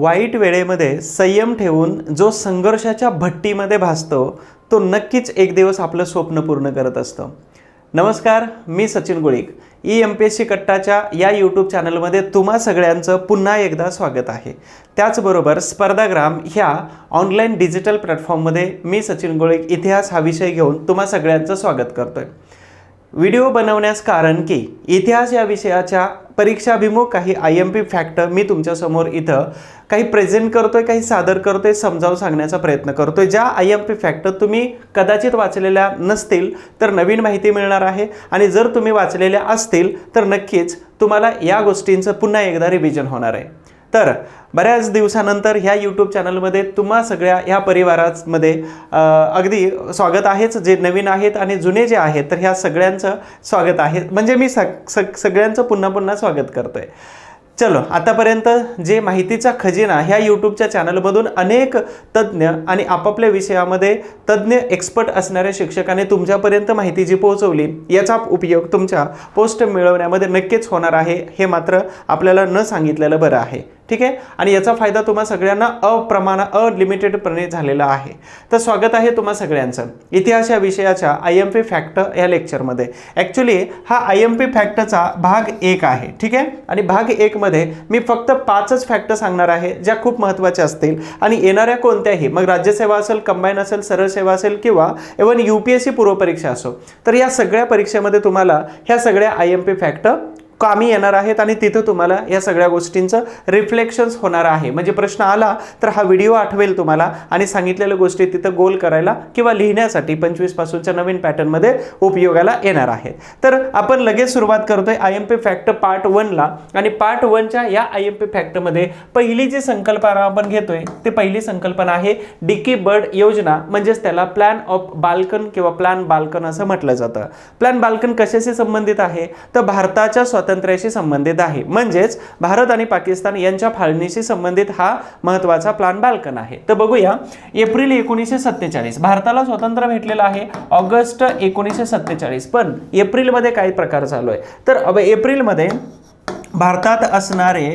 वाईट वेळेमध्ये संयम ठेवून जो संघर्षाच्या भट्टीमध्ये भासतो तो नक्कीच एक दिवस आपलं स्वप्न पूर्ण करत असतो. नमस्कार मी Sachin Gulik. E M P S C कट्टाच्या या यूट्यूब चॅनलमध्ये तुम्हा सगळ्यांचं पुन्हा एकदा स्वागत आहे. त्याचबरोबर स्पर्धाग्राम ह्या ऑनलाईन डिजिटल प्लॅटफॉर्ममध्ये मी सचिन गुळीक इतिहास हा विषय घेऊन तुम्हा सगळ्यांचं स्वागत करतो आहे व्हिडिओ बनवण्यास कारण की इतिहास या विषयाच्या परीक्षाभिमुख काही आय एम पी फॅक्ट मी तुमच्यासमोर इथं काही प्रेझेंट करतोय काही सादर करतोय समजावून सांगण्याचा प्रयत्न करतोय. ज्या आय एम पी फॅक्ट तुम्ही कदाचित वाचलेल्या नसतील तर नवीन माहिती मिळणार आहे. आणि जर तुम्ही वाचलेल्या असतील तर नक्कीच तुम्हाला या गोष्टींचं पुन्हा एकदा रिव्हिजन होणार आहे. तर बऱ्याच दिवसानंतर ह्या यूट्यूब चॅनलमध्ये तुम्हा सगळ्या ह्या परिवारामध्ये अगदी स्वागत आहेच जे नवीन आहेत आणि जुने जे आहेत तर ह्या सगळ्यांचं स्वागत आहे. म्हणजे मी सग सग सगळ्यांचं पुन्हा पुन्हा स्वागत करतोय. चलो आतापर्यंत जे माहितीचा खजिना ह्या यूट्यूबच्या चॅनलमधून अनेक तज्ज्ञ आणि आपापल्या विषयामध्ये तज्ज्ञ एक्सपर्ट असणाऱ्या शिक्षकाने तुमच्यापर्यंत माहिती जी पोहोचवली. याचा उपयोग तुमच्या पोस्ट मिळवण्यामध्ये नक्कीच होणार आहे. हे मात्र आपल्याला न सांगितलेलं बरं आहे. ठीक आहे? आणि याचा फायदा तुम्हा सगळ्यांना अप्रमाण अलिमिटेडपणे झालेला आहे. तर स्वागत आहे तुम्हा सगळ्यांचं. इतिहास या विषयाच्या आय एम पी फॅक्ट या लेक्चरमध्ये ॲक्च्युली हा आय एम पी फॅक्टचा भाग एक आहे. ठीक आहे? आणि भाग एकमध्ये मी फक्त पाचच फॅक्ट सांगणार आहे ज्या खूप महत्त्वाच्या असतील. आणि येणाऱ्या कोणत्याही मग राज्यसेवा असेल कंबाईन असेल सरळ सेवा असेल किंवा even U P S C पूर्वपरीक्षा असो तर या सगळ्या परीक्षेमध्ये तुम्हाला ह्या सगळ्या आय एम पी फॅक्ट कामी येणार आहेत आणि तिथं तुम्हाला या सगळ्या गोष्टींचं रिफ्लेक्शन्स होणार आहे. म्हणजे प्रश्न आला तर हा व्हिडिओ आठवेल तुम्हाला आणि सांगितलेल्या गोष्टी तिथं गोल करायला किंवा लिहिण्यासाठी पंचवीस पासूनच्या नवीन पॅटर्नमध्ये उपयोगाला येणार आहेत. तर आपण लगेच सुरुवात करतोय I M P fact part वनला आणि पार्ट वनच्या या आय एम पी फॅक्टमध्ये पहिली जी संकल्पना आपण घेतोय ती पहिली संकल्पना आहे डिकी बर्ड योजना. म्हणजेच त्याला प्लॅन ऑफ बाल्कन किंवा प्लॅन बाल्कन असं म्हटलं जातं. प्लॅन बाल्कन कशाशी संबंधित आहे? तर भारताच्या स्वतः स्वातंत्र्याशी संबंधित आहे. म्हणजेच भारत आणि पाकिस्तान यांच्या फाळणीशी संबंधित हा महत्त्वाचा प्लान बाल्कन आहे. तर बघूया एप्रिल एकोणीसशे सत्तेचाळीस भारताला स्वातंत्र्य भेटलेलं आहे ऑगस्ट एकोणीसशे सत्तेचाळीस. पण एप्रिलमध्ये काय प्रकार चालू आहे तर अब एप्रिलमध्ये भारतात असणारे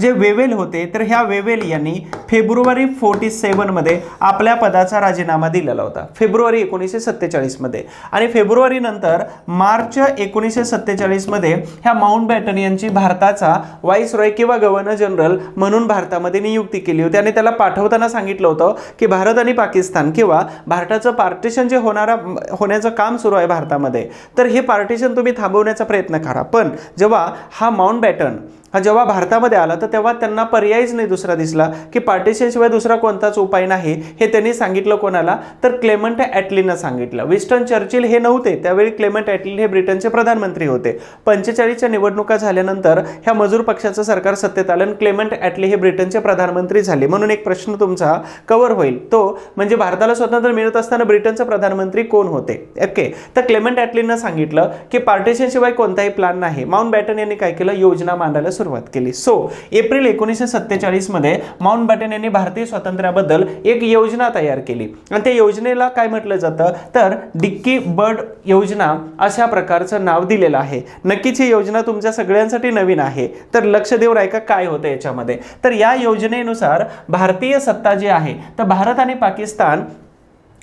जे वेवेल होते तर ह्या वेवेल यांनी फेब्रुवारी फोर्टी सेवनमध्ये आपल्या पदाचा राजीनामा दिलेला होता. फेब्रुवारी एकोणीसशे सत्तेचाळीसमध्ये आणि फेब्रुवारीनंतर मार्च एकोणीसशे सत्तेचाळीसमध्ये ह्या माउंट बॅटन यांची भारताचा व्हाईस रॉय किंवा गव्हर्नर जनरल म्हणून भारतामध्ये नियुक्ती केली होती. आणि त्याला पाठवताना सांगितलं होतं की भारत आणि पाकिस्तान किंवा भारताचं पार्टिशन जे होणारा होण्याचं काम सुरू आहे भारतामध्ये तर हे पार्टिशन तुम्ही थांबवण्याचा प्रयत्न करा. पण जेव्हा हा माउंट बॅटन pattern हा जेव्हा भारतामध्ये आला तर तेव्हा त्यांना पर्यायच नाही दुसरा दिसला की पार्टिशनशिवाय दुसरा कोणताच उपाय नाही हे त्यांनी सांगितलं कोणाला? तर क्लेमंट ॲटलीनं सांगितलं. विस्टन चर्चिल हे नव्हते. त्यावेळी क्लेमंट ॲटली हे ब्रिटनचे प्रधानमंत्री होते. पंचेचाळीसच्या निवडणुका झाल्यानंतर ह्या मजूर पक्षाचं सरकार सत्तेत आलं आणि क्लेमंट ॲटली हे ब्रिटनचे प्रधानमंत्री झाले. म्हणून एक प्रश्न तुमचा कव्हर होईल. तो म्हणजे भारताला स्वातंत्र्य मिळत असताना ब्रिटनचे प्रधानमंत्री कोण होते? ओके. तर क्लेमंट ॲटलीनं सांगितलं की पार्टिशनशिवाय कोणताही प्लॅन नाही. माउंट बॅटन यांनी काय केलं? योजना मांडायला सुरुवात केली. सो एप्रिल एकोणीसशे सत्तेचाळीसमध्ये माउंट बॅटन यांनी भारतीय स्वातंत्र्याबद्दल एक योजना तयार केली. आणि त्या योजनेला काय म्हटलं जातं? तर डिक्की बर्ड योजना अशा प्रकारचं नाव दिलेलं आहे. नक्कीच ही योजना तुमच्या सगळ्यांसाठी नवीन आहे. तर लक्ष देऊन ऐका काय होतं याच्यामध्ये. तर या योजनेनुसार भारतीय सत्ता जी आहे तर भारत आणि पाकिस्तान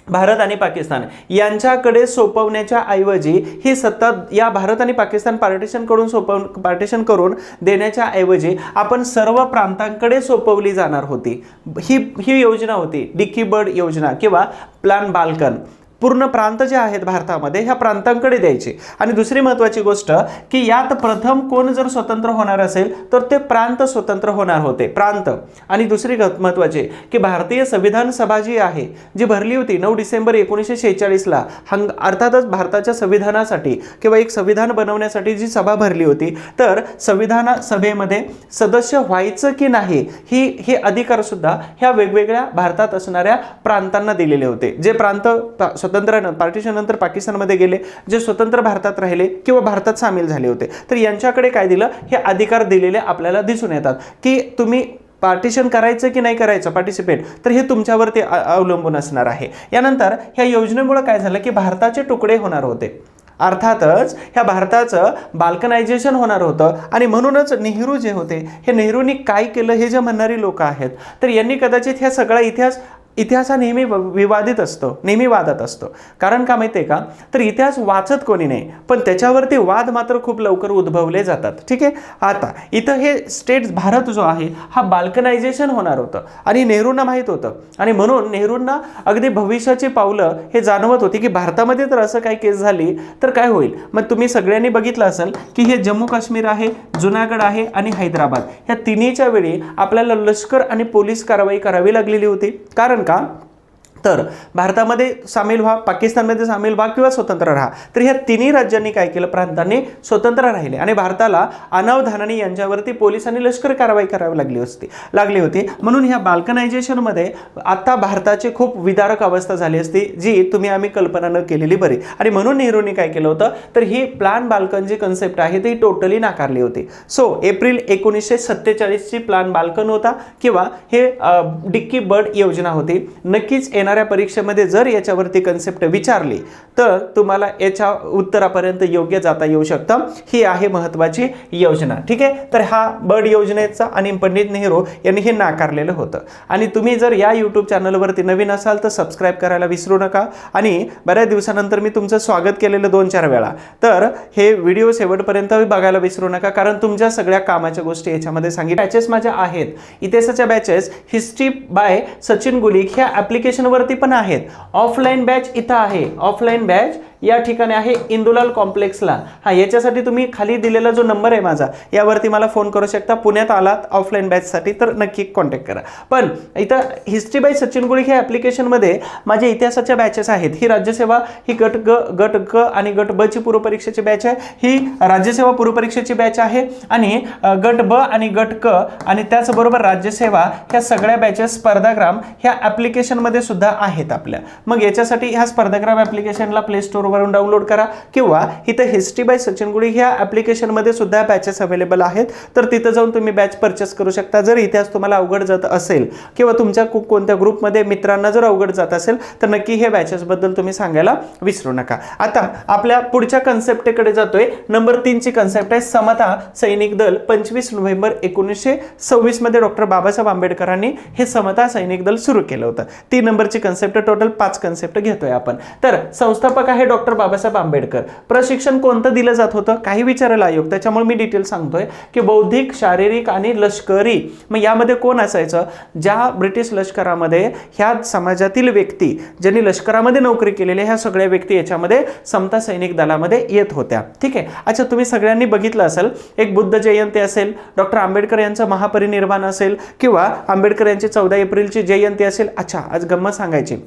भारत आणि पाकिस्तान यांच्याकडे सोपवण्याच्या ऐवजी ही सत्ता या भारत आणि पाकिस्तान पार्टिशन करून सोपव पार्टिशन करून देण्याच्या ऐवजी आपण सर्व प्रांतांकडे सोपवली जाणार होती. ही ही योजना होती. डिक्की बर्ड योजना किंवा प्लॅन बाल्कन. पूर्ण प्रांत जे आहेत भारतामध्ये ह्या प्रांतांकडे द्यायचे. आणि दुसरी महत्त्वाची गोष्ट की यात प्रथम कोण जर स्वतंत्र होणार असेल तर ते प्रांत स्वतंत्र होणार होते. प्रांत. आणि दुसरी महत्त्वाची की भारतीय संविधान सभा जी आहे जी भरली होती नऊ डिसेंबर एकोणीसशे शेहेचाळीसला हंग अर्थातच भारताच्या संविधानासाठी किंवा एक संविधान बनवण्यासाठी जी सभा भरली होती तर संविधान सभेमध्ये सदस्य व्हायचं की नाही ही हे अधिकारसुद्धा ह्या वेगवेगळ्या भारतात असणाऱ्या प्रांतांना दिलेले होते. जे प्रांत पा- स्वतंत्र पार्टिशन नंतर पाकिस्तानमध्ये गेले जे स्वतंत्र भारतात राहिले किंवा भारतात सामील झाले होते. तर यांच्याकडे काय दिलं? हे अधिकार दिलेले आपल्याला दिसून येतात. की तुम्ही पार्टिशन करायचं की नाही करायचं पार्टिसिपेट तर हे तुमच्यावरती अवलंबून असणार आहे. यानंतर ह्या योजनेमुळं काय झालं की भारताचे तुकडे होणार होते. अर्थातच ह्या भारताचं बाल्कनायझेशन होणार होतं आणि म्हणूनच नेहरू जे होते हे नेहरूंनी काय केलं हे जे म्हणणारी लोक आहेत तर यांनी कदाचित ह्या सगळा इतिहास इतिहास हा नेहमी विवादित असतो नेहमी वादात असतो. कारण का माहिती आहे का? तर इतिहास वाचत कोणी नाही पण त्याच्यावरती वाद मात्र खूप लवकर उद्भवले जातात. ठीक? आहे आता इथं हे स्टेट भारत जो आहे हा बाल्कनायझेशन होणार होतं. आणि नेहरूंना माहीत होतं. आणि म्हणून नेहरूंना अगदी भविष्याची पावलं हे जाणवत होती की भारतामध्ये तर असं काही केस झाली तर काय होईल? मग तुम्ही सगळ्यांनी बघितलं असेल की हे जम्मू काश्मीर आहे जुनागड आहे आणि हैदराबाद. ह्या तिन्हीच्या वेळी आपल्याला लष्कर आणि पोलीस कारवाई करावी लागलेली होती. कारण का? तर भारतामध्ये सामील व्हा पाकिस्तानमध्ये सामील व्हा किंवा स्वतंत्र राहा. तर ह्या तिन्ही राज्यांनी काय केलं? प्रांतांनी स्वतंत्र राहिले. आणि भारताला अनावधानाने यांच्यावरती पोलीस आणि लष्कर कारवाई करावी लागली असती लागली होती. म्हणून ह्या बाल्कनायझेशनमध्ये आता भारताची खूप विदारक अवस्था झाली असती जी तुम्ही आम्ही कल्पना न केलेली बरी. आणि म्हणून नेहरूंनी काय केलं होतं? तर ही प्लान बाल्कन जी कन्सेप्ट आहे ती टोटली नाकारली होती. सो एप्रिल एकोणीसशे सत्तेचाळीसची प्लान बाल्कन होता किंवा हे डिक्की बर्ड योजना होती. नक्कीच येणार येणाऱ्या परीक्षेमध्ये जर याच्यावरती कन्सेप्ट विचारली तर तुम्हाला याच्या उत्तरापर्यंत योग्य जाता येऊ शकतं. ही आहे महत्त्वाची योजना ठीक आहे? तर हा बर्ड योजनेचा आणि पंडित नेहरू यांनी हे नाकारलेलं होतं. आणि तुम्ही जर या यूट्यूब चॅनलवरती नवीन असाल तर सबस्क्राईब करायला विसरू नका. आणि बऱ्याच दिवसानंतर मी तुमचं स्वागत केलेलं दोन चार वेळा. तर हे व्हिडिओ शेवटपर्यंत बघायला विसरू नका कारण तुमच्या सगळ्या कामाच्या गोष्टी याच्यामध्ये सांगितल्या. बॅचेस माझ्या आहेत. इतिहासाच्या batches history by Sachin Gulik ह्या वरती पण आहेत. ऑफलाईन बॅच इथं आहे. ऑफलाईन बॅच या ठिकाणी आहे इंदुलाल कॉम्प्लेक्सला. हा याच्यासाठी तुम्ही खाली दिलेला जो नंबर आहे माझा यावरती मला फोन करू शकता. पुण्यात आलात ऑफलाईन बॅचसाठी तर नक्की कॉन्टॅक्ट करा. पण इथं हिस्ट्री बाय सचिन गुळी ह्या ॲप्लिकेशनमध्ये माझ्या इतिहासाच्या बॅचेस आहेत. ही राज्यसेवा ही गट ग गट ग आणि गट ब ची पूर्वपरीक्षेची बॅच आहे. ही राज्यसेवा पूर्वपरीक्षेची बॅच आहे आणि गट ब आणि गट क आणि त्याचबरोबर राज्यसेवा ह्या सगळ्या बॅचेस स्पर्धाग्राम ह्या ॲप्लिकेशनमध्ये सुद्धा आहेत आपल्या. मग याच्यासाठी ह्या स्पर्धाग्राम ॲप्लिकेशनला प्ले स्टोर वरून डाउनलोड करा किंवा इथं हिस्ट्री बाय सचिन गुळी ह्या ॲप्लिकेशनमध्ये सुद्धा बॅचेस अवेलेबल आहेत. तर तिथं जाऊन तुम्ही बॅच परचेस करू शकता. जर इतिहास तुम्हाला अवघड जात असेल किंवा तुमच्या कु- कोणत्या ग्रुपमध्ये मित्रांना जर अवघड जात असेल तर नक्की हे बॅचेसबद्दल तुम्ही सांगायला विसरू नका. आता आपल्या पुढच्या कन्सेप्टकडे जातोय. नंबर तीनची कन्सेप्ट आहे समता सैनिक दल पंचवीस नोव्हेंबर एकोणीसशे सव्वीसमध्ये डॉक्टर बाबासाहेब आंबेडकरांनी हे समता सैनिक दल सुरू केलं होतं. तीन नंबरची कन्सेप्ट टोटल पाच कन्सेप्ट घेतोय आपण. तर संस्थापक आहे डॉक्टर डॉक्टर बाबासाहेब आंबेडकर. प्रशिक्षण कोणतं दिलं जात होतं? काही विचारायला आयोग. त्याच्यामुळे मी डिटेल सांगतोय की बौद्धिक शारीरिक आणि लष्करी मग यामध्ये कोण असायचं? ज्या ब्रिटिश लष्करामध्ये ह्या समाजातील व्यक्ती ज्यांनी लष्करामध्ये नोकरी केलेली ह्या सगळ्या व्यक्ती याच्यामध्ये समता सैनिक दलामध्ये येत होत्या. ठीक आहे? अच्छा तुम्ही सगळ्यांनी बघितलं असेल एक बुद्ध जयंती असेल डॉक्टर आंबेडकर यांचं महापरिनिर्वाण असेल किंवा आंबेडकर यांची चौदा एप्रिलची जयंती असेल. अच्छा आज गंमत सांगायची.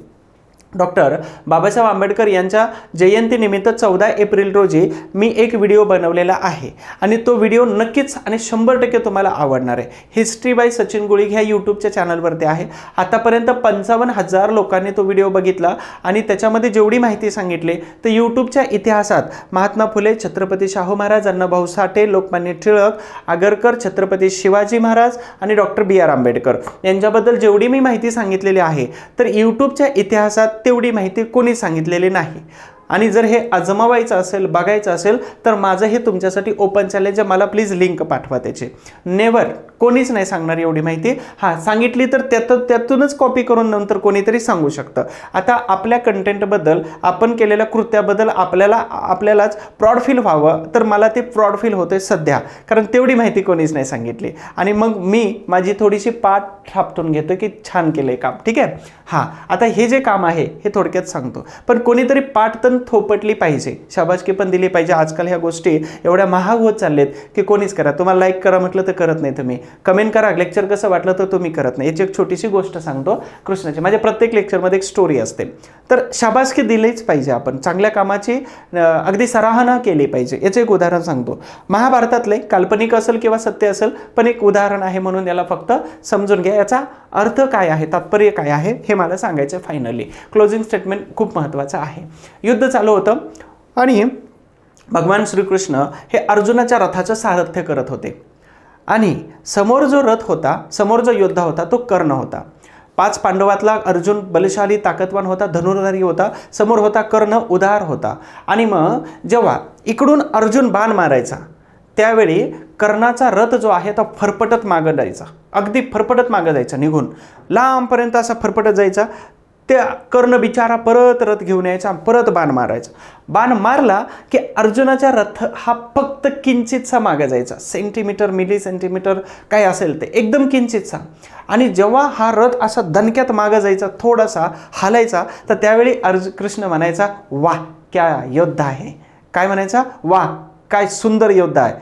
डॉक्टर बाबासाहेब आंबेडकर यांच्या जयंतीनिमित्त चौदा एप्रिल रोजी मी एक व्हिडिओ बनवलेला आहे. आणि तो व्हिडिओ नक्कीच आणि शंभर टक्के तुम्हाला आवडणार आहे. हिस्ट्री बाय सचिन गुळिक ह्या यूट्यूबच्या चॅनलवरती आहे. आतापर्यंत पंचावन्न हजार लोकांनी तो व्हिडिओ बघितला आणि त्याच्यामध्ये जेवढी माहिती सांगितली तर यूट्यूबच्या इतिहासात महात्मा फुले छत्रपती शाहू महाराज अण्णाभाऊ साठे लोकमान्य टिळक आगरकर छत्रपती शिवाजी महाराज आणि डॉक्टर बी आर आंबेडकर यांच्याबद्दल जेवढी मी माहिती सांगितलेली आहे तर यूट्यूबच्या इतिहासात तेवढी माहिती कोणी सांगितलेली नाही. आणि जर हे आजमावायचं असेल बघायचं असेल तर माझं हे तुमच्यासाठी ओपन चॅलेंज आहे. मला प्लीज लिंक पाठवा त्याची. नेवर कोणीच नाही सांगणार एवढी माहिती. हां सांगितली तर त्यात त्यातूनच कॉपी करून नंतर कोणीतरी सांगू शकतं. आता आपल्या कंटेंटबद्दल आपण केलेल्या कृत्याबद्दल आपल्याला आपल्यालाच प्रॉड फील व्हावं. तर मला ते प्रॉड फील होते सध्या. कारण तेवढी माहिती कोणीच नाही सांगितली. आणि मग मी माझी थोडीशी पाठ थापटून घेतो की छान केलं आहे काम. ठीक आहे? हां आता हे जे काम आहे हे थोडक्यात सांगतो. पण कोणीतरी पाठ तर थोपटली पाहिजे. शाबासकी पण दिली पाहिजे. आजकाल ह्या गोष्टी एवढ्या महाग होत चाललेत की कोणीच करा. तुम्हाला लाईक करा म्हटलं तर करत नाही तुम्ही. कमेंट करा. लेक्चर कसं वाटलं तर तुम्ही करत नाही. याची एक छोटीशी गोष्ट सांगतो कृष्णाची. माझ्या प्रत्येक लेक्चरमध्ये एक स्टोरी असते. तर शाबासकी दिलीच पाहिजे आपण. चांगल्या कामाची अगदी सराहना केली पाहिजे. याचं एक उदाहरण सांगतो. महाभारतातले काल्पनिक असेल किंवा सत्य असेल पण एक उदाहरण आहे म्हणून याला फक्त समजून घ्या. याचा अर्थ काय आहे? तात्पर्य काय आहे? हे मला सांगायचं फायनली क्लोजिंग स्टेटमेंट खूप महत्त्वाचं आहे. युद्ध चालू होतं. आणि भगवान श्रीकृष्ण हे अर्जुनाच्या रथाचं सारथ्य करत होते. आणि समोर जो रथ होता समोर जो योद्धा होता तो कर्ण होता. पाच पांडवातला अर्जुन बलशाली ताकदवान होता धनुर्धारी होता समोर होता कर्ण उदार होता. आणि मग जेव्हा इकडून अर्जुन बाण मारायचा त्यावेळी कर्णाचा रथ जो आहे तो फरफटत मागं जायचा. अगदी फरफटत मागं जायचा निघून. लांबपर्यंत असा फरफटत जायचा. त्या कर्ण बिचारा परत रथ घेऊन यायचा परत बाण मारायचा. बाण मारला की अर्जुनाचा रथ हा फक्त किंचितसा मागे जायचा. सेंटीमीटर मिली सेंटीमीटर काय असेल ते एकदम किंचितसा आणि जेव्हा हा रथ असा दणक्यात मागं जायचा थोडासा हालायचा तर त्यावेळी अर्ज कृष्ण म्हणायचा वा क्या योद्धा आहे. काय म्हणायचा? वा काय सुंदर योद्धा आहे.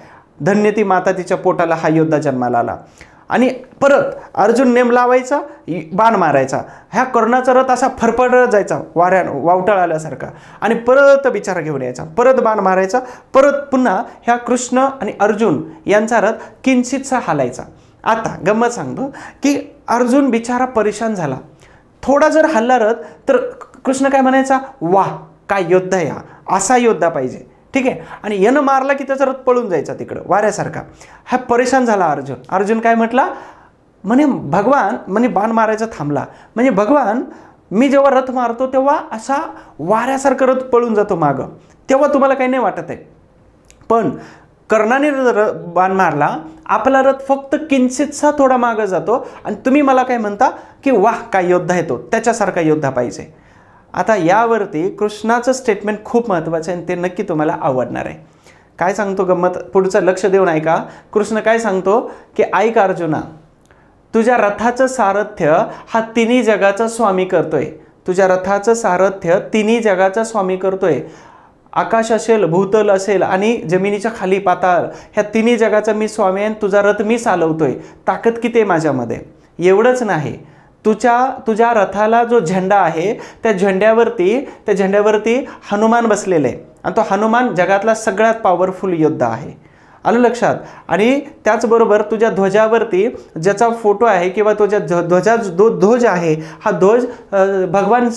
धन्य ती माता तिच्या पोटाला हा योद्धा जन्माला आला. आणि परत अर्जुन नेम लावायचा बाण मारायचा. ह्या कर्णाचा रथ असा फरफडत जायचा वाऱ्या वावटळ आल्यासारखा. आणि परत बिचारा घेऊन यायचा परत बाण मारायचा परत पुन्हा ह्या कृष्ण आणि अर्जुन यांचा रथ किंचितसा हालायचा. आता गंमत सांगतो की अर्जुन बिचारा परेशान झाला. थोडा जर हल्ला रथ तर कृष्ण काय म्हणायचा वा काय योद्धा या. असा योद्धा पाहिजे. ठीक आहे? आणि यानं मारला की त्याचा रथ पळून जायचा तिकडं वाऱ्यासारखा. हा परेशान झाला अर्जुन. अर्जुन काय म्हटला? म्हणे भगवान म्हणे बाण मारायचा थांबला. म्हणजे भगवान मी जेव्हा रथ मारतो तेव्हा असा वाऱ्यासारखा रथ पळून जातो मागं. तेव्हा तुम्हाला काही नाही वाटत आहे. पण कर्णाने र बाण मारला आपला रथ फक्त किंचितसा थोडा मागं जातो आणि तुम्ही मला काय म्हणता की वाह काय योद्धा येतो त्याच्यासारखा योद्धा पाहिजे. आता यावरती कृष्णाचं स्टेटमेंट खूप महत्त्वाचं आहे आणि ते नक्की तुम्हाला आवडणार आहे. काय सांगतो गंमत? पुढचं लक्ष देऊन ऐका. कृष्ण काय सांगतो? की ऐक अर्जुना तुझ्या रथाचं सारथ्य हा तिन्ही जगाचा स्वामी करतोय. तुझ्या रथाचं सारथ्य तिन्ही जगाचा स्वामी करतोय. आकाश असेल भूतल असेल आणि जमिनीच्या खाली पाताळ ह्या तिन्ही जगाचा मी स्वामी आहे आणि तुझा रथ मी चालवतोय. ताकद किती आहे माझ्यामध्ये? एवढंच नाही. तुझ्या तुझ्या रथाला जो झेंडा आहे त्या झेंड्यावरती त्या झेंड्यावरती हनुमान बसलेले. आहे आणि तो हनुमान जगातला सगळ्यात पॉवरफुल योद्धा आहे. आलं लक्षात. आणि त्याचबरोबर तुझ्या ध्वजावरती ज्याचा फोटो आहे किंवा तुझ्या ध्व ध्वजा जो ध्वज आहे हा ध्वज भगवान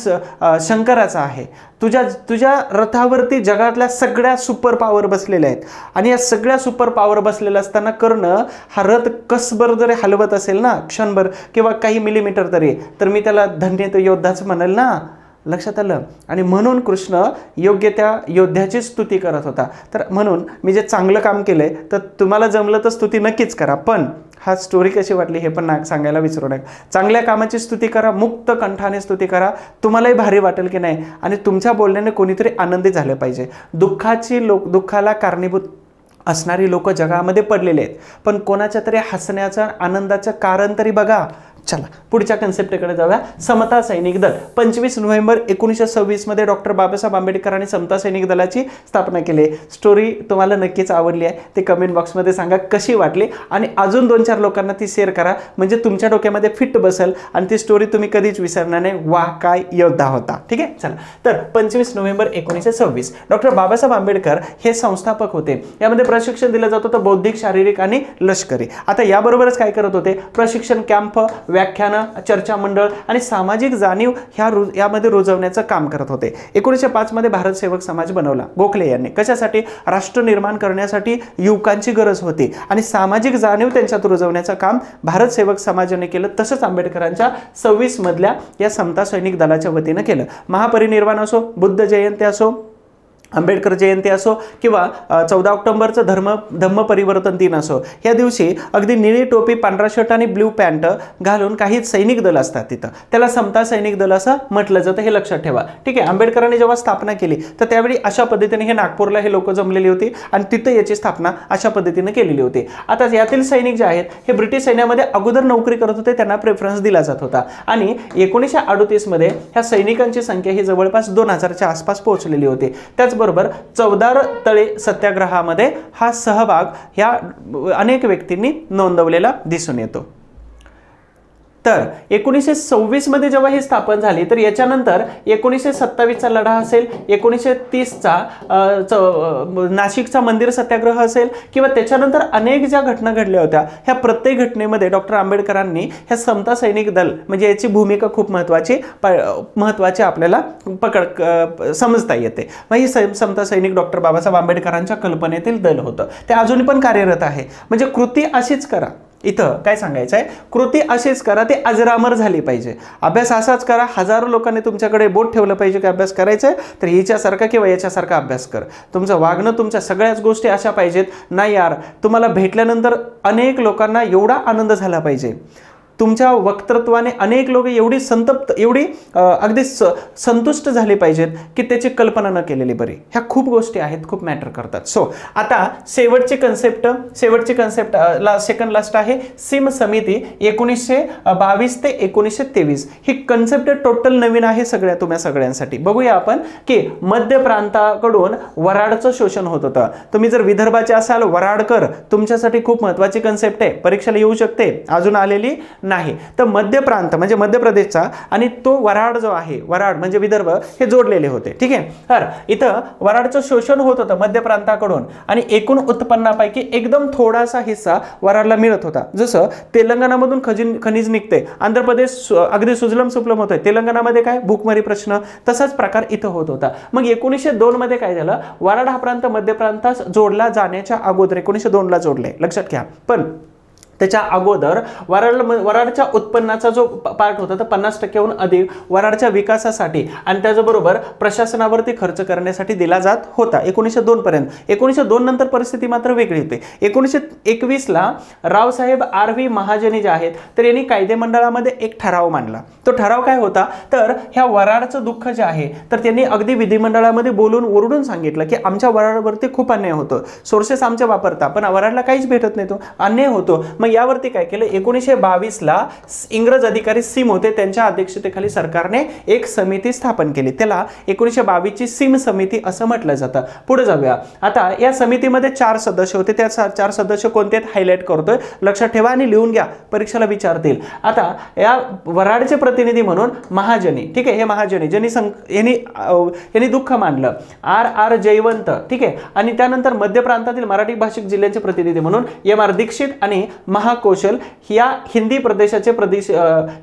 शंकराचा आहे. तुझ्या तुझ्या रथावरती जगातल्या सगळ्या सुपर पॉवर बसलेल्या आहेत. आणि या सगळ्या सुपर पॉवर बसलेल्या असताना कर्ण हा रथ कसभर जरी हलवत असेल ना क्षणभर किंवा काही मिलीमीटर तरी तर मी त्याला धन्य तो योद्धाच म्हणेल ना. लक्षात आलं? आणि म्हणून कृष्ण योग्य त्या योद्ध्याची स्तुती करत होता. तर म्हणून मी जे चांगलं काम केलं आहे तर तुम्हाला जमलं तर स्तुती नक्कीच करा. पण हा स्टोरी कशी वाटली हे पण ना सांगायला विसरू नका. चांगल्या कामाची स्तुती करा मुक्त कंठाने स्तुती करा. तुम्हालाही भारी वाटेल की नाही? आणि तुमच्या बोलण्याने कोणीतरी आनंदी झालं पाहिजे. दुःखाची लोक दुःखाला कारणीभूत असणारी लोक जगामध्ये पडलेले आहेत. पण कोणाच्या तरी हसण्याचं आनंदाचं कारण तरी बघा. चला पुढच्या कन्सेप्टकडे जाऊया. समता सैनिक दल. पंचवीस नोव्हेंबर एकोणीसशे सव्वीसमध्ये डॉक्टर बाबासाहेब आंबेडकरांनी समता सैनिक दलाची स्थापना केली. आहे स्टोरी तुम्हाला नक्कीच आवडली आहे. ते कमेंट बॉक्समध्ये सांगा कशी वाटली आणि अजून दोन चार लोकांना ती शेअर करा. म्हणजे तुमच्या डोक्यामध्ये फिट बसेल आणि ती स्टोरी तुम्ही कधीच विसरणार नाही. वा काय योद्धा होता. ठीक आहे? चला. तर पंचवीस नोव्हेंबर एकोणीसशे सव्वीस. डॉक्टर बाबासाहेब आंबेडकर हे संस्थापक होते. यामध्ये प्रशिक्षण दिलं जात होतं बौद्धिक शारीरिक आणि लष्करी. आता याबरोबरच काय करत होते? प्रशिक्षण कॅम्प व्याख्यानं चर्चा मंडळ आणि सामाजिक जाणीव ह्या रु यामध्ये रुजवण्याचं काम करत होते. एकोणीसशे पाचमध्ये भारत सेवक समाज बनवला. गोखले यांनी. कशासाठी? राष्ट्र निर्माण करण्यासाठी युवकांची गरज होती आणि सामाजिक जाणीव त्यांच्यात रुजवण्याचं काम भारत सेवक समाजाने केलं तसंच आंबेडकरांच्या सव्वीसमधल्या या समता सैनिक दलाच्या वतीनं केलं. महापरिनिर्वाण असो बुद्ध जयंती असो आंबेडकर जयंती असो किंवा चौदा ऑक्टोबरचं धर्म धम्म परिवर्तन दिन असो या दिवशी अगदी निळी टोपी पांढरा शर्ट आणि ब्ल्यू पॅन्ट घालून काही सैनिक दल असतात तिथं. त्याला समता सैनिक दल असं म्हटलं जातं हे लक्षात ठेवा. ठीक आहे आंबेडकरांनी जेव्हा स्थापना केली तर त्यावेळी अशा पद्धतीने हे नागपूरला हे लोक जमलेली होती आणि तिथं याची स्थापना अशा पद्धतीने केलेली होती. आता यातील सैनिक जे आहेत हे ब्रिटिश सैन्यामध्ये अगोदर नोकरी करत होते त्यांना प्रेफरन्स दिला जात होता. आणि एकोणीसशे अडोतीसमध्ये ह्या सैनिकांची संख्या ही जवळपास दोन हजारच्या आसपास पोहोचलेली होती. त्याच त्याचबरोबर चौदार तळे सत्याग्रहामध्ये हा सहभाग ह्या अनेक व्यक्तींनी नोंदवलेला दिसून येतो. तर एकोणीसशे सव्वीसमध्ये जेव्हा ही स्थापन झाली तर याच्यानंतर एकोणीसशे सत्तावीसचा लढा असेल एकोणीसशे तीसचा नाशिकचा मंदिर सत्याग्रह असेल किंवा त्याच्यानंतर अनेक ज्या घटना घडल्या होत्या ह्या प्रत्येक घटनेमध्ये डॉक्टर आंबेडकरांनी ह्या समता सैनिक दल म्हणजे याची भूमिका खूप महत्त्वाची प महत्त्वाची आपल्याला पकड समजता येते. मग ही समता सैनिक डॉक्टर बाबासाहेब आंबेडकरांच्या कल्पनेतील दल होतं. ते अजूनही पण कार्यरत आहे. म्हणजे कृती अशीच करा. इथं काय सांगायचं आहे कृती अशीच करा ती अजरामर झाली पाहिजे. अभ्यास असाच करा हजारो लोकांनी तुमच्याकडे बोट ठेवलं पाहिजे की अभ्यास करायचा आहे तर हिच्यासारखा किंवा याच्यासारखा अभ्यास कर. तुमचं वागणं तुमच्या सगळ्याच गोष्टी अशा पाहिजेत. नाही यार तुम्हाला भेटल्यानंतर अनेक लोकांना एवढा आनंद झाला पाहिजे. तुमच्या वक्तृत्वाने अनेक लोक एवढी संतप्त एवढी अगदी स संतुष्ट झाली पाहिजेत की त्याची कल्पना न केलेली बरी. ह्या खूप गोष्टी आहेत खूप मॅटर करतात. सो आता शेवटची कन्सेप्ट शेवटची कन्सेप्ट ला सेकंड लास्ट आहे सिम समिती एकोणीसशे बावीस ते एकोणीसशे तेवीस. ही कन्सेप्ट टोटल नवीन आहे सगळ्या तुम्ही सगळ्यांसाठी. बघूया आपण की मध्य प्रांताकडून वराडचं शोषण होत होतं. तुम्ही जर विदर्भाचे असाल वराडकर तुमच्यासाठी खूप महत्वाची कन्सेप्ट आहे. परीक्षेला येऊ शकते. अजून आलेली नाही. तर मध्य प्रांत म्हणजे मध्य प्रदेशचा आणि तो वराड जो आहे वराड म्हणजे विदर्भ हे जोडलेले होते. ठीक आहे? तर इथं वराडचं शोषण होत होतं मध्य प्रांताकडून आणि एकूण उत्पन्नापैकी एकदम थोडासा हिस्सा वराडला मिळत होता. जसं तेलंगणामधून खजिन खनिज निघते. आंध्र प्रदेश अगदी सुजलम सुफलम होतोय. तेलंगणामध्ये काय? भूकमारी प्रश्न. तसाच प्रकार इथं होत होता. मग एकोणीसशे दोन मध्ये काय झालं? वराड हा प्रांत मध्य प्रांतास जोडला जाण्याच्या अगोदर एकोणीसशे दोनला जोडले. लक्षात घ्या. पण त्याच्या अगोदर वराड वराडच्या उत्पन्नाचा जो पार्ट होता तर पन्नास टक्क्याहून अधिक वराडच्या विकासासाठी आणि त्याचबरोबर प्रशासनावरती खर्च करण्यासाठी दिला जात होता एकोणीसशे दोनपर्यंत एकोणीसशे दोन नंतर परिस्थिती मात्र वेगळी होती. एकोणीसशे एकवीसला रावसाहेब आर व्ही महाजनी जे आहेत तर यांनी कायदेमंडळामध्ये एक ठराव मांडला. तो ठराव काय होता? तर ह्या वराडचं दुःख जे आहे तर त्यांनी अगदी विधिमंडळामध्ये बोलून ओरडून सांगितलं की आमच्या वराडवरती खूप अन्याय होतो. सोर्सेस आमच्या वापरता पण वराडला काहीच भेटत नाही तो. अन्याय होतो. मग मग यावरती काय केलं? एकोणीसशे बावीसला इंग्रज अधिकारी सिम होते. त्यांच्या अध्यक्षतेखाली सरकारने एक समिती स्थापन केली. त्याला एकोणीसशे बावीसची सिम समिती असं म्हटलं जातं. पुढे जाऊया. आता या समितीमध्ये चार सदस्य होते. त्या चार सदस्य कोणते आहेत? हायलाईट करतोय. लक्षात ठेवा आणि लिहून घ्या. परीक्षेला विचारतील. आता या वराडचे प्रतिनिधी म्हणून महाजनी. ठीक आहे? हे महाजनी. ज्यांनी सं यांनी यांनी दुःख मानलं. आर. आर. जयवंत. ठीक आहे? आणि त्यानंतर मध्य प्रांतातील मराठी भाषिक जिल्ह्याचे प्रतिनिधी म्हणून एम. आर. दीक्षित आणि महाकौशल या हिंदी प्रदेशाचे प्रदेश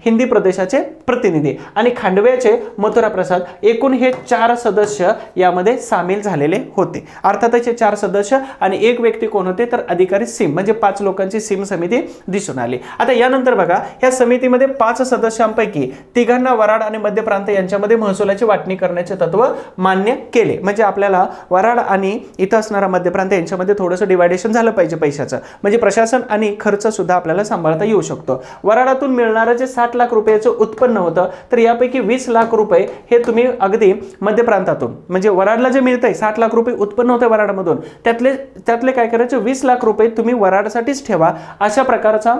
हिंदी प्रदेशाचे प्रतिनिधी. आणि खांडव्याचे मथुरा प्रसाद एकूण हे चार सदस्य यामध्ये सामील झालेले होते. अर्थातच हे चार सदस्य आणि एक व्यक्ती कोण होते? तर अधिकारी सिम म्हणजे पाच लोकांची सिम समिती दिसून आली. आता यानंतर बघा या समितीमध्ये पाच सदस्यांपैकी तिघांना वराड आणि मध्य प्रांत यांच्यामध्ये महसुलाची वाटणी करण्याचे तत्व मान्य केले. म्हणजे आपल्याला वराड आणि इथं असणारा मध्य प्रांत यांच्यामध्ये थोडंसं डिवायडेशन झालं पाहिजे पैशाचं. म्हणजे प्रशासन आणि खर्च सुद्धा आपल्याला सांभाळता येऊ शकतो. वराडातून मिळणारं जे साठ लाख रुपयाचं उत्पन्न होतं तर यापैकी वीस लाख रुपये हे तुम्ही अगदी मध्य प्रांतातून म्हणजे वराडला जे मिळतंय साठ लाख रुपये उत्पन्न होतं वराडमधून त्यातले त्यातले काय करायचे? वीस लाख रुपये तुम्ही वराडसाठीच ठेवा अशा प्रकारचा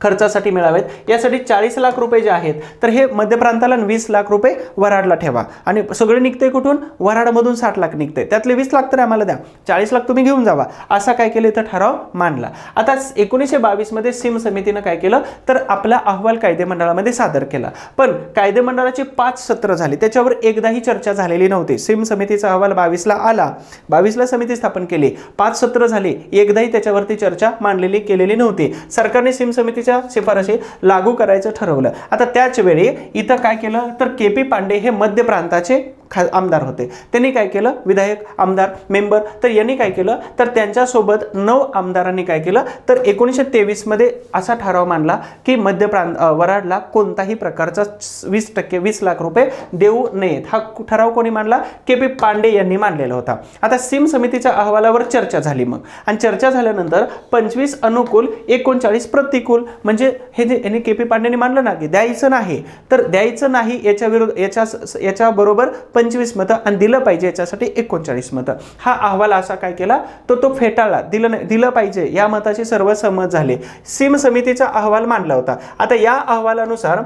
खर्चासाठी मिळावेत. यासाठी चाळीस लाख रुपये जे आहेत तर हे मध्य प्रांताला वीस लाख रुपये वराडला ठेवा. आणि सगळे निघते कुठून? वराडमधून साठ लाख निघते त्यातले वीस लाख तर आम्हाला द्या. चाळीस लाख तुम्ही घेऊन जावा. असा काय केलं तर ठराव मानला आता एकोणीसशे बावीसमध्ये सिम समितीनं काय केलं? तर आपला अहवाल कायदेमंडळामध्ये सादर केला. पण कायदेमंडळाची पाच सत्र झाली. त्याच्यावर एकदाही चर्चा झालेली नव्हती. सिम समितीचा अहवाल बावीसला आला. बावीसला समिती स्थापन केली. पाच सत्र झाली. एकदाही त्याच्यावरती चर्चा मांडलेली केलेली नव्हती. सरकारने सिम समिती समितीच्या शिफारशी लागू करायचं ठरवलं. आता त्याच वेळी इथं काय केलं? तर के पी पांडे हे मध्य प्रांताचे खा आमदार होते. त्यांनी काय केलं? विधायक आमदार मेंबर तर यांनी काय केलं? तर त्यांच्यासोबत नऊ आमदारांनी काय केलं? तर एकोणीसशे तेवीसमध्ये असा ठराव मांडला की मध्य प्रांत वराडला कोणताही प्रकारचा वीस टक्के वीस लाख रुपये देऊ नयेत. हा ठराव कोणी मांडला? के पी पांडे यांनी मांडलेला होता. आता सिम समितीच्या अहवालावर चर्चा झाली मग. आणि चर्चा झाल्यानंतर पंचवीस अनुकूल एकोणचाळीस प्रतिकूल म्हणजे हे जे यांनी के पी पांडेंनी मानलं ना की द्यायचं नाही तर द्यायचं नाही याच्या विरुद्ध याच्या याच्याबरोबर पंचवीस मतं आणि दिलं पाहिजे याच्यासाठी एकोणचाळीस मतं. हा अहवाल असा काय केला? तो तो फेटाळला. दिलं नाही दिलं पाहिजे. या मताची सर्व सहमत झाले. सिम समितीचा अहवाल मांडला होता. आता या अहवालानुसार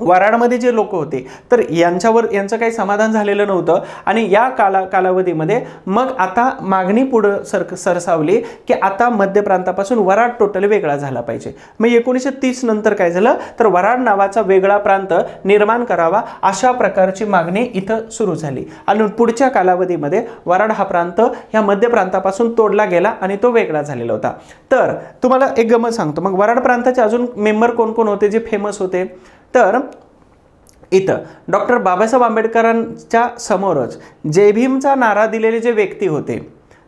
वराडमध्ये जे लोक होते तर यांच्यावर यांचं काही समाधान झालेलं नव्हतं. आणि या काला कालावधीमध्ये मग आता मागणी पुढं सर सरसावली की आता मध्य प्रांतापासून वराड टोटल वेगळा झाला पाहिजे. मग एकोणीसशे तीस नंतर काय झालं? तर वराड नावाचा वेगळा प्रांत निर्माण करावा अशा प्रकारची मागणी इथं सुरू झाली. आणि पुढच्या कालावधीमध्ये वराड हा प्रांत ह्या मध्य प्रांतापासून तोडला गेला आणि तो वेगळा झालेला होता. तर तुम्हाला एक गमत सांगतो. मग वराड प्रांताचे अजून मेंबर कोण कोण होते जे फेमस होते? तर इथं डॉक्टर बाबासाहेब आंबेडकरांच्या समोरच जय भीमचा नारा दिलेले जे व्यक्ती होते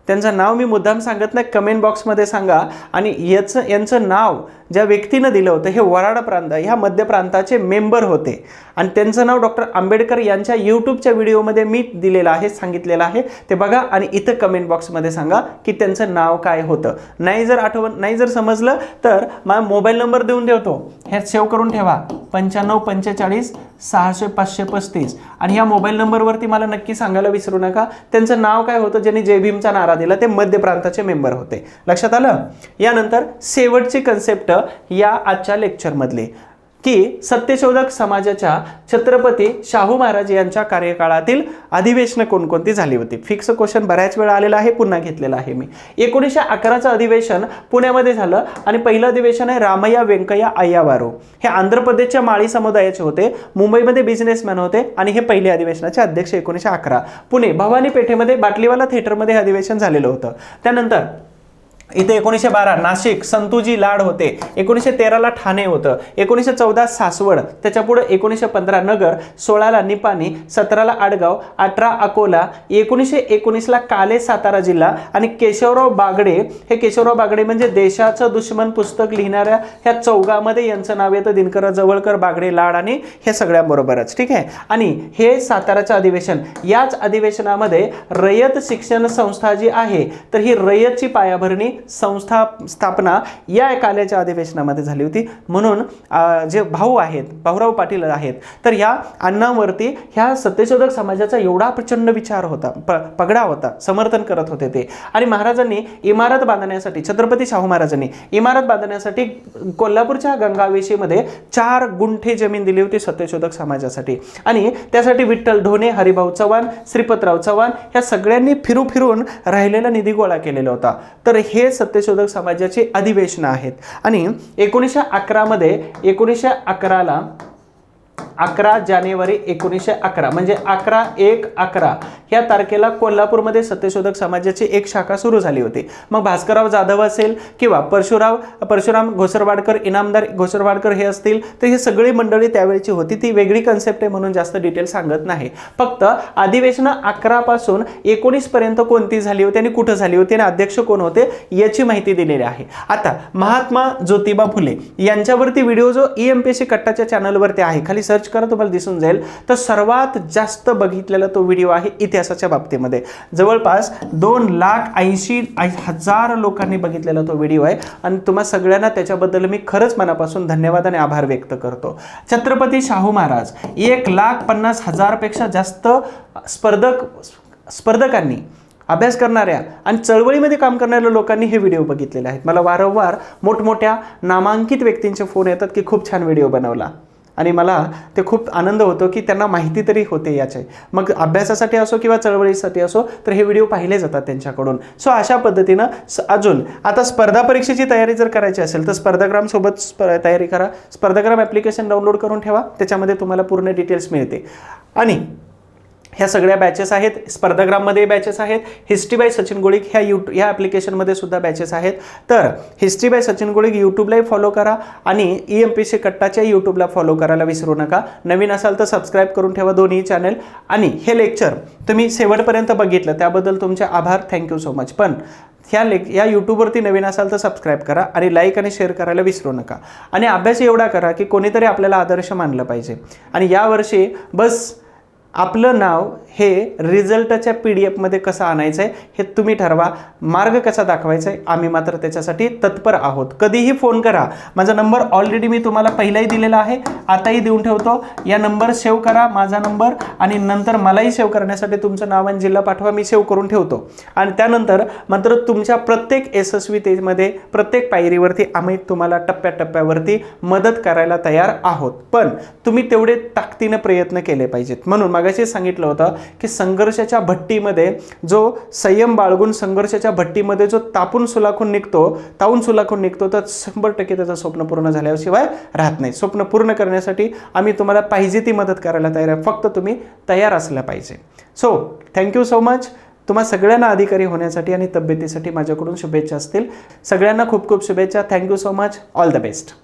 त्यांचं नाव मी मुद्दाम सांगत नाही कमेंट बॉक्समध्ये सांगा. आणि याचं यांचं नाव ज्या व्यक्तीनं दिलं होतं हे वराड प्रांत ह्या मध्य प्रांताचे मेंबर होते. आणि त्यांचं नाव डॉक्टर आंबेडकर यांच्या यूट्यूबच्या व्हिडिओमध्ये मी दिलेलं आहे सांगितलेलं आहे. ते बघा आणि इथं कमेंट बॉक्समध्ये सांगा की त्यांचं नाव काय होतं. नाही जर आठवण नाही जर समजलं तर माझा मोबाईल नंबर देऊन ठेवतो हे सेव्ह करून ठेवा. पंच्याण्णव पंचेचाळीस सहाशे पाचशे पस्तीस. आणि ह्या मोबाईल नंबरवरती मला नक्की सांगायला विसरू नका. त्यांचं नाव काय होतं? ज्यांनी जय भीमचा नारा दिला ते मध्य प्रांताचे मेंबर होते. लक्षात आलं? यानंतर शेवटची कन्सेप्ट या आजच्या लेक्चरमधली की सत्यशोधक समाजाच्या छत्रपती शाहू महाराज यांच्या कार्यकाळातील अधिवेशनं कोणकोणती झाली होती? फिक्स क्वेश्चन बऱ्याच वेळा आलेला आहे पुन्हा घेतलेला आहे मी. एकोणीसशे अकराचं अधिवेशन पुण्यामध्ये झालं आणि पहिलं अधिवेशन आहे रामय्या व्यंकय्या अय्यावारो. हे आंध्र प्रदेशच्या माळी समुदायाचे होते मुंबईमध्ये बिझनेसमॅन होते आणि हे पहिले अधिवेशनाचे अध्यक्ष एकोणीसशे अकरा. पुणे भवानी पेठेमध्ये बाटलीवाला थिएटरमध्ये अधिवेशन झालेलं होतं. त्यानंतर इथे एकोणीसशे बारा नाशिक संतुजी लाड होते. एकोणीसशे तेराला ठाणे होतं. एकोणीसशे चौदा सासवड. त्याच्यापुढे एकोणीसशे पंधरा नगर. सोळाला निपाणी सतराला आडगाव अठरा अकोला एकोणीसशे एकोणीसला काले सातारा जिल्हा आणि केशवराव बागडे. हे केशवराव बागडे म्हणजे देशाचं दुश्मन पुस्तक लिहिणाऱ्या ह्या चौघामध्ये यांचं नाव येतं. दिनकर जवळकर बागडे लाड आणि हे सगळ्यांबरोबरच. ठीक आहे? आणि हे साताराचं अधिवेशन. याच अधिवेशनामध्ये रयत शिक्षण संस्था जी आहे तर ही रयतची पायाभरणी संस्था स्थापना या काल्याच्या अधिवेशनामध्ये झाली होती. म्हणून जे भाऊ आहेत भाऊराव पाटील आहेत तर ह्या अण्णांवरती ह्या सत्यशोधक समाजाचा एवढा प्रचंड विचार होता प पगडा होता समर्थन करत होते ते. आणि महाराजांनी इमारत बांधण्यासाठी छत्रपती शाहू महाराजांनी इमारत बांधण्यासाठी कोल्हापूरच्या गंगावेशीमध्ये चार गुंठे जमीन दिली होती सत्यशोधक समाजासाठी. आणि त्यासाठी विठ्ठल ढोणे हरिभाऊ चव्हाण श्रीपतराव चव्हाण ह्या सगळ्यांनी फिरू फिरून राहिलेला निधी गोळा केलेला होता. तर हे सत्यशोधक समाजाचे अधिवेशनं आहेत. आणि एकोणीसशे अकरामध्ये एकोणीसशे अकराला अकरा जानेवारी एकोणीसशे अकरा. म्हणजे अकरा एक अकरा. ह्या तारखेला कोल्हापूरमध्ये सत्यशोधक समाजाची एक शाखा सुरू झाली होती. मग भास्करराव जाधव असेल किंवा परशुराव परशुराम घोसरवाडकर इनामदार घोसरवाडकर हे असतील तर ही सगळी मंडळी त्यावेळची होती. ती वेगळी कन्सेप्ट आहे म्हणून जास्त डिटेल सांगत नाही. फक्त अधिवेशनं अकरापासून एकोणीसपर्यंत कोणती झाली होती आणि कुठं झाली होती आणि अध्यक्ष कोण होते याची माहिती दिलेली आहे. आता महात्मा ज्योतिबा फुले यांच्यावरती व्हिडिओ जो E M P S C कट्टाच्या चॅनलवरती आहे. खाली सर्च करा तुम्हाला दिसून जाईल. तर सर्वात जास्त बघितलेला तो व्हिडिओ आहे इतिहासाच्या बाबतीमध्ये. जवळपास दोन लाख ऐंशी हजार लोकांनी बघितलेला तो व्हिडिओ आहे. आणि तुम्हा सगळ्यांना त्याच्याबद्दल मी खरंच मनापासून धन्यवाद आणि आभार व्यक्त करतो. छत्रपती शाहू महाराज एक लाख पन्नास हजारपेक्षा जास्त स्पर्धक स्पर्धकांनी अभ्यास करणाऱ्या आणि चळवळीमध्ये काम करणाऱ्या लोकांनी हे व्हिडिओ बघितलेले आहेत. मला वारंवार मोठमोठ्या नामांकित व्यक्तींचे फोन येतात की खूप छान व्हिडिओ बनवला. आणि मला ते खूप आनंद होतो की त्यांना माहिती तरी होते याचे. मग अभ्यासासाठी असो किंवा चळवळीसाठी असो तर हे व्हिडिओ पाहिले जातात त्यांच्याकडून. सो अशा पद्धतीनं स- अजून आता स्पर्धा परीक्षेची तयारी जर करायची असेल तर स्पर्धाग्रामसोबत स्प तयारी करा. स्पर्धाग्राम ॲप्लिकेशन डाउनलोड करून ठेवा. त्याच्यामध्ये तुम्हाला पूर्ण डिटेल्स मिळते. आणि ह्या सगळ्या बॅचेस आहेत. स्पर्धाग्राममध्ये बॅचेस आहेत. हिस्ट्री बाय सचिन गोळीक ह्या यूट ह्या ॲप्लिकेशनमध्ये सुद्धा बॅचेस आहेत. तर हिस्ट्री बाय सचिन गोळीक यूट्यूबलाही फॉलो करा आणि ई एम पी सी कट्टाच्या यूट्यूबला फॉलो करायला विसरू नका. नवीन असाल तर सबस्क्राईब करून ठेवा दोन्ही चॅनल आणि हे लेक्चर तुम्ही शेवटपर्यंत बघितलं त्याबद्दल तुमचे आभार. थँक्यू सो मच पण ह्या लेक या यूट्यूबवरती नवीन असाल तर सबस्क्राईब करा आणि लाईक आणि शेअर करायला विसरू नका. आणि अभ्यास एवढा करा की कोणीतरी आपल्याला आदर्श मानलं पाहिजे. आणि यावर्षी बस आपलं नाव हे रिझल्टच्या पी डी एफमध्ये कसं आणायचं आहे हे तुम्ही ठरवा. मार्ग कसा दाखवायचा आहे आम्ही मात्र त्याच्यासाठी तत्पर आहोत. कधीही फोन करा. माझा नंबर ऑलरेडी मी तुम्हाला पहिलाही दिलेला आहे. आताही देऊन ठेवतो. या नंबर सेव्ह करा माझा नंबर. आणि नंतर मलाही सेव्ह करण्यासाठी तुमचं नाव आणि जिल्हा पाठवा मी सेव्ह करून ठेवतो. आणि त्यानंतर मात्र तुमच्या प्रत्येक यशस्वीतेमध्ये प्रत्येक पायरीवरती आम्ही तुम्हाला टप्प्याटप्प्यावरती मदत करायला तयार आहोत. पण तुम्ही तेवढे ताकदीनं प्रयत्न केले पाहिजेत. म्हणून मागाशी सांगितलं होतं की संघर्षाच्या भट्टीमध्ये जो संयम बाळगून संघर्षाच्या भट्टीमध्ये जो तापून सुलाखून निघतो तावून सुलाखून निघतो तर शंभर टक्के त्याचं स्वप्न पूर्ण झाल्याशिवाय राहत नाही. स्वप्न पूर्ण करण्यासाठी आम्ही तुम्हाला पाहिजे ती मदत करायला तयार आहे. फक्त तुम्ही तयार असलं पाहिजे. सो थँक्यू सो मच तुम्हा सगळ्यांना अधिकारी होण्यासाठी आणि तब्येतीसाठी माझ्याकडून शुभेच्छा असतील. सगळ्यांना खूप खूप शुभेच्छा. Thank you so much all the best